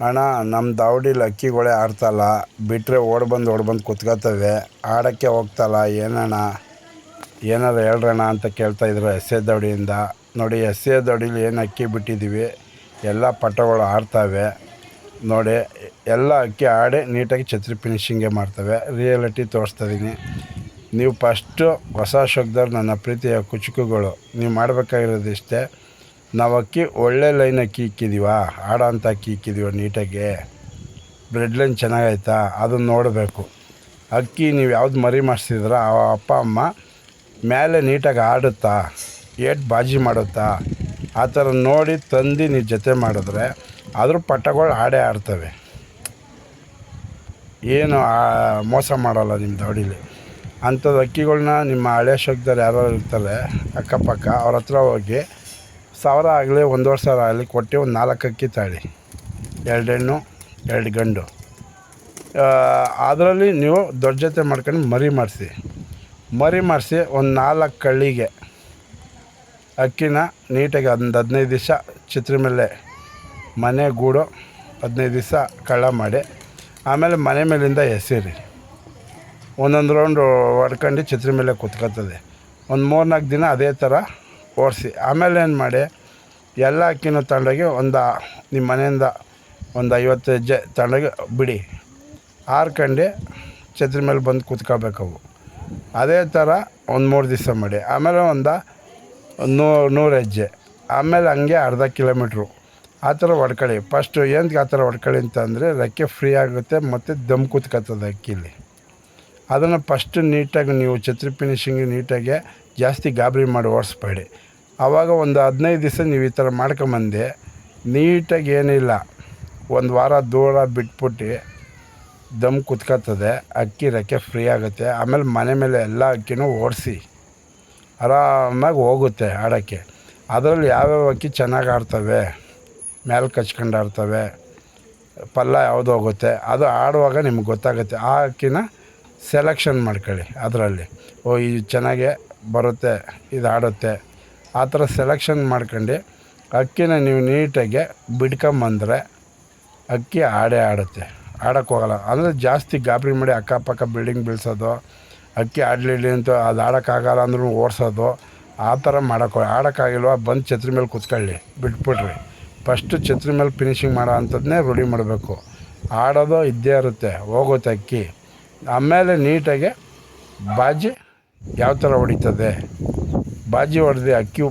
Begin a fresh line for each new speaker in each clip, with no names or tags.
ಅಣ್ಣ ನಮ್ಮ ದಾವಡಿಲಿ ಅಕ್ಕಿಗಳೇ ಆಡ್ತಲ್ಲ ಬಿಟ್ಟರೆ ಓಡ್ಬಂದು ಓಡ್ಬಂದು ಓಡ್ ಬಂದು ಕುತ್ಕೋತವೆ ಆಡೋಕ್ಕೆ ಹೋಗ್ತಲ್ಲ, ಏನಣ್ಣ? ಏನಾರು ಹೇಳ್ರಣ್ಣ ಅಂತ ಕೇಳ್ತಾ ಇದ್ರು ಎಸ್ ಎ ದೌಡಿಯಿಂದ ನೋಡಿ, ಎಸ್ ಎ ದೌಡಿಲಿ ಏನು ಅಕ್ಕಿ ಬಿಟ್ಟಿದ್ದೀವಿ ಎಲ್ಲ ಪಟ್ಟಗಳು ಆಡ್ತವೆ. ನೋಡಿ, ಎಲ್ಲ ಅಕ್ಕಿ ಆಡಿ ನೀಟಾಗಿ ಛತ್ರಿ ಫಿನಿಷಿಂಗೇ ಮಾಡ್ತವೆ. ರಿಯಾಲಿಟಿ ತೋರಿಸ್ತಾ ಇದೀನಿ. ನೀವು ಫಸ್ಟು ಹೊಸ ಶಬ್ದವ್ರು, ನನ್ನ ಪ್ರೀತಿಯ ಕುಚುಕುಗಳು. ನೀವು ಮಾಡಬೇಕಾಗಿರೋದು ಇಷ್ಟೇ. ನಾವು ಅಕ್ಕಿ ಒಳ್ಳೆ ಲೈನ್ ಅಕ್ಕಿ ಇಕ್ಕಿದ್ದೀವ ಆಡೋ ಅಂತ ಅಕ್ಕಿ ಇಕ್ಕಿದ್ದೀವ ನೀಟಾಗಿ. ಬ್ರೆಡ್ ಲೈನ್ ಚೆನ್ನಾಗೈತಾ ಅದನ್ನು ನೋಡಬೇಕು. ಅಕ್ಕಿ ನೀವು ಯಾವ್ದು ಮರಿ ಮಾಡಿಸಿದ್ರ, ಆ ಅಪ್ಪ, ಅಮ್ಮ ಮೇಲೆ ನೀಟಾಗಿ ಆಡುತ್ತಾ? ಏಟ್ ಬಾಜಿ ಮಾಡುತ್ತಾ? ಆ ಥರ ನೋಡಿ ತಂದು ನೀವು ಜೊತೆ ಮಾಡಿದ್ರೆ ಅದ್ರ ಪಟ್ಟಗಳು ಆಡೇ ಆಡ್ತವೆ ಏನು ಮೋಸ ಮಾಡಲ್ಲ ನಿಮ್ಮ ದೌಡಿಲಿ. ಅಂಥದ್ದು ಅಕ್ಕಿಗಳನ್ನ ನಿಮ್ಮ ಹಳೆ ಶೋಕ್ದವ್ರು ಯಾರು ಇರ್ತಾರೆ, ಅಕ್ಕಪಕ್ಕ ಅವ್ರ ಹತ್ರ ಹೋಗಿ ಸಾವಿರ ಆಗಲಿ ಒಂದೂವರೆ ಸಾವಿರ ಆಗಲಿ ಕೊಟ್ಟು ಒಂದು ನಾಲ್ಕು ಅಕ್ಕಿ ತಾಳಿ. ಎರಡು ಹೆಣ್ಣು ಎರಡು ಗಂಡು. ಅದರಲ್ಲಿ ನೀವು ದೊಡ್ಡ ಜೊತೆ ಮಾಡ್ಕೊಂಡು ಮರಿ ಮಾಡಿಸಿ. ಮರಿ ಮಾಡಿಸಿ ಒಂದು ನಾಲ್ಕು ಕಳ್ಳಿಗೆ. ಅಕ್ಕಿನ ನೀಟಾಗಿ ಒಂದು ಹದಿನೈದು ದಿವಸ ಚಿತ್ರ ಮೇಲೆ ಮನೆ ಗೂಡು ಹದಿನೈದು ದಿವಸ ಕಳ್ಳ ಮಾಡಿ, ಆಮೇಲೆ ಮನೆ ಮೇಲಿಂದ ಎಸೀರಿ ಒಂದೊಂದು ರೌಂಡು ಹೊಡ್ಕೊಂಡು ಚಿತ್ರ ಮೇಲೆ ಕುತ್ಕೊತದೆ ಒಂದು ಮೂರು ನಾಲ್ಕು ದಿನ ಅದೇ ಥರ ಓಡಿಸಿ, ಆಮೇಲೆ ಏನು ಮಾಡಿ, ಎಲ್ಲ ಅಕ್ಕಿನೂ ತಂಡಗೆ ಒಂದು ನಿಮ್ಮ ಮನೆಯಿಂದ ಒಂದು ಐವತ್ತು ಹೆಜ್ಜೆ ತಂಡಗೆ ಬಿಡಿ. ಹಾರ್ಕಂಡು ಛತ್ರಿ ಮೇಲೆ ಬಂದು ಕೂತ್ಕೋಬೇಕವು ಅದೇ ಥರ ಒಂದು ಮೂರು ದಿವಸ ಮಾಡಿ. ಆಮೇಲೆ ಒಂದು ನೂ, ನೂರು ಹೆಜ್ಜೆ. ಆಮೇಲೆ ಹಂಗೆ ಅರ್ಧ ಕಿಲೋಮೀಟ್ರು. ಆ ಥರ ಹೊಡ್ಕೊಳ್ಳಿ. ಫಸ್ಟು ಏನಕ್ಕೆ ಆ ಥರ ಹೊಡ್ಕೊಳ್ಳಿ ಅಂತಂದರೆ ರೆಕ್ಕೆ ಫ್ರೀ ಆಗುತ್ತೆ ಮತ್ತು ದಮ್ ಕೂತ್ಕೊತದೆ ಅಕ್ಕಿಲಿ. ಅದನ್ನು ಫಸ್ಟ್ ನೀಟಾಗಿ ನೀವು ಛತ್ರಿ ಫಿನಿಷಿಂಗ್ ನೀಟಾಗಿ ಜಾಸ್ತಿ ಗಾಬರಿ ಮಾಡಿ ಓಡಿಸ್ಬೇಡಿ. ಆವಾಗ ಒಂದು ಹದಿನೈದು ದಿವಸ ನೀವು ಈ ಥರ ಮಾಡ್ಕೊಂಬಂದೆ, ನೀಟಾಗಿ ಏನಿಲ್ಲ, ಒಂದು ವಾರ ದೂರ ಬಿಟ್ಬಿಟ್ಟು ದಮ್ ಕುತ್ಕೋತದೆ ಅಕ್ಕಿ ರೆಕ್ಕೆ ಫ್ರೀ ಆಗುತ್ತೆ, ಆಮೇಲೆ ಮನೆ ಮೇಲೆ ಎಲ್ಲ ಅಕ್ಕಿನೂ ಓಡಿಸಿ ಆರಾಮಾಗಿ ಹೋಗುತ್ತೆ ಆಡೋಕ್ಕೆ. ಅದರಲ್ಲಿ ಯಾವ್ಯಾವ ಅಕ್ಕಿ ಚೆನ್ನಾಗಿ ಆಡ್ತವೆ ಮೇಲೆ ಕಚ್ಕೊಂಡು ಆಡ್ತವೆ, ಪಲ್ಲ ಯಾವುದು ಹೋಗುತ್ತೆ, ಅದು ಆಡುವಾಗ ನಿಮ್ಗೆ ಗೊತ್ತಾಗುತ್ತೆ. ಆ ಅಕ್ಕಿನ ಸೆಲೆಕ್ಷನ್ ಮಾಡ್ಕೊಳ್ಳಿ ಅದರಲ್ಲಿ. ಓ, ಇದು ಚೆನ್ನಾಗೆ ಬರುತ್ತೆ ಇದು ಆಡುತ್ತೆ ಆ ಥರ ಸೆಲೆಕ್ಷನ್ ಮಾಡ್ಕೊಂಡು ಅಕ್ಕಿನ ನೀವು ನೀಟಾಗಿ ಬಿಡ್ಕೊಂಬಂದರೆ ಅಕ್ಕಿ ಆಡೇ ಆಡುತ್ತೆ, ಆಡೋಕ್ಕೆ ಹೋಗಲ್ಲ. ಅಂದರೆ ಜಾಸ್ತಿ ಗಾಬರಿ ಮಾಡಿ ಅಕ್ಕಪಕ್ಕ ಬಿಲ್ಡಿಂಗ್ ಬೀಳ್ಸೋದು, ಅಕ್ಕಿ ಆಡಲಿಲ್ಲ ಅಂತ ಅದು ಆಡೋಕ್ಕಾಗಲ್ಲ ಅಂದ್ರೂ ಓಡಿಸೋದು, ಆ ಥರ ಮಾಡೋಕ್ಕೆ ಆಡೋಕ್ಕಾಗಿಲ್ವ, ಬಂದು ಛತ್ರಿ ಮೇಲೆ ಕುತ್ಕೊಳ್ಳಿ, ಬಿಟ್ಬಿಟ್ರಿ. ಫಸ್ಟು ಛತ್ರಿ ಮೇಲೆ ಫಿನಿಶಿಂಗ್ ಮಾಡೋ ಅಂಥದ್ದನ್ನೇ ರೂಢಿ ಮಾಡಬೇಕು. ಆಡೋದು ಇದ್ದೇ ಇರುತ್ತೆ, ಹೋಗುತ್ತೆ ಅಕ್ಕಿ. ಆಮೇಲೆ ನೀಟಾಗಿ ಬಾಜಿ ಯಾವ ಥರ ಹೊಡಿತದೆ? ಬಾಜಿ ಹೊಡೆದು ಅಕ್ಕಿ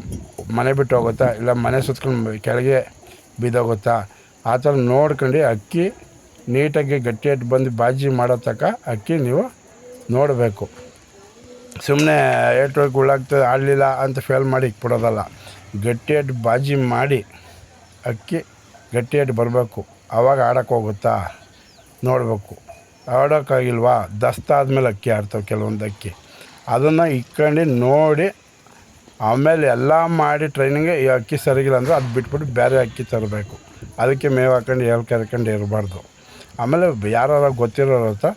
ಮನೆ ಬಿಟ್ಟು ಹೋಗುತ್ತಾ? ಇಲ್ಲ ಮನೆ ಸುತ್ಕೊಂಡು ಕೆಳಗೆ ಬಿದ್ದೋಗುತ್ತಾ? ಆ ಥರ ನೋಡ್ಕೊಂಡು ಅಕ್ಕಿ ನೀಟಾಗಿ ಗಟ್ಟಿಯಾಗಿ ಬಂದು ಬಾಜಿ ಮಾಡೋ ತಕ್ಕ ಅಕ್ಕಿ ನೀವು ನೋಡಬೇಕು. ಸುಮ್ಮನೆ ಏಟು ಉಳ್ಳಾಗ್ತದೆ ಆಡಲಿಲ್ಲ ಅಂತ ಫೇಲ್ ಮಾಡಿ ಇಕ್ಬಿಡೋದಲ್ಲ ಗಟ್ಟಿಯಾಗಿ ಬಾಜಿ ಮಾಡಿ ಅಕ್ಕಿ ಗಟ್ಟಿಯಾಗಿ ಬರಬೇಕು. ಆವಾಗ ಆಡೋಕ್ಕೆ ಹೋಗುತ್ತಾ? ನೋಡಬೇಕು. ಆಡೋಕ್ಕಾಗಿಲ್ವಾ ದಸ್ತ ಆದಮೇಲೆ ಅಕ್ಕಿ ಆಡ್ತಾವೆ ಕೆಲವೊಂದು ಅಕ್ಕಿ. ಅದನ್ನು ಇಕ್ಕೊಂಡು ನೋಡಿ ಆಮೇಲೆ ಎಲ್ಲ ಮಾಡಿ ಟ್ರೈನಿಂಗ್ ಈ ಅಕ್ಕಿ ಸರಿಗಿಲ್ಲ ಅಂದರೆ ಅದು ಬಿಟ್ಬಿಟ್ಟು ಬೇರೆ ಅಕ್ಕಿ ತರಬೇಕು. ಅದಕ್ಕೆ ಮೇವು ಹಾಕೊಂಡು ಎಲ್ಲಿ ಕರ್ಕೊಂಡು ಇರಬಾರ್ದು. ಆಮೇಲೆ ಯಾರು ಗೊತ್ತಿರೋರು ಹತ್ರ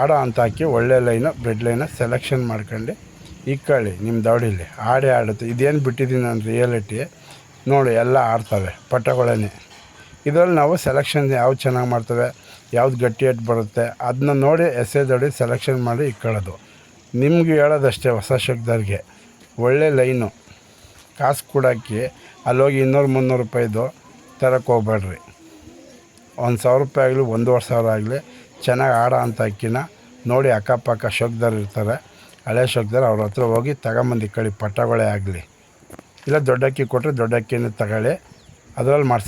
ಆಡೋ ಅಂತ ಹಾಕಿ ಒಳ್ಳೆ ಲೈನ ಬ್ರೆಡ್ ಲೈನ ಸೆಲೆಕ್ಷನ್ ಮಾಡ್ಕೊಂಡು ಇಕ್ಕಳ್ಳಿ ನಿಮ್ಮ ದೌಡಿಲಿ ಆಡೇ ಆಡುತ್ತೆ ಇದೇನು ಬಿಟ್ಟಿದ್ದೀನಿ ನಾನು ರಿಯಾಲಿಟಿ ನೋಡಿ, ಎಲ್ಲ ಆಡ್ತವೆ ಪಟ್ಟಗಳೇ ಇದರಲ್ಲಿ ನಾವು ಸೆಲೆಕ್ಷನ್ ಯಾವ್ದು ಚೆನ್ನಾಗಿ ಮಾಡ್ತವೆ, ಯಾವ್ದು ಗಟ್ಟಿ ಗಟ್ಟಿಯಾಗಿ ಬರುತ್ತೆ ಅದನ್ನ ನೋಡಿ ಎಸೆ ದೊಡಿ ಸೆಲೆಕ್ಷನ್ ಮಾಡಿ ಇಕ್ಕೊಳ್ಳೋದು ನಿಮಗೆ ಹೇಳೋದಷ್ಟೇ ಹೊಸ ಶಬ್ದರಿಗೆ ಒಳ್ಳೆ ಲೈನು. ಕಾಸು ಕೊಡೋಕ್ಕೆ ಅಲ್ಲೋಗಿ ಇನ್ನೂರು ಮುನ್ನೂರು ರೂಪಾಯಿದು ತರಕ್ಕೆ ಹೋಗ್ಬೇಡ್ರಿ. ಒಂದು ಸಾವಿರ ರೂಪಾಯಿ ಆಗಲಿ, ಒಂದೂವರೆ ಸಾವಿರ ಆಗಲಿ ಚೆನ್ನಾಗಿ ಆಡೋ ಅಂತ ಅಕ್ಕಿನ ನೋಡಿ ಅಕ್ಕಪಕ್ಕ ಶೋಕ್ದಾರ ಇರ್ತಾರೆ. ಹಳೆ ಶೋಕ್ದಾರ ಅವ್ರ ಹತ್ರ ಹೋಗಿ ತಗೊಂಬಂದು ಕಳಿ ಪಟ್ಟಗಳೇ ಆಗಲಿ. ಇಲ್ಲ ದೊಡ್ಡ ಅಕ್ಕಿ ಕೊಟ್ಟರೆ ದೊಡ್ಡ ಅಕ್ಕಿನೇ ತಗೊಳ್ಳಿ. ಅದರಲ್ಲಿ ಮಾಡಿಸಿ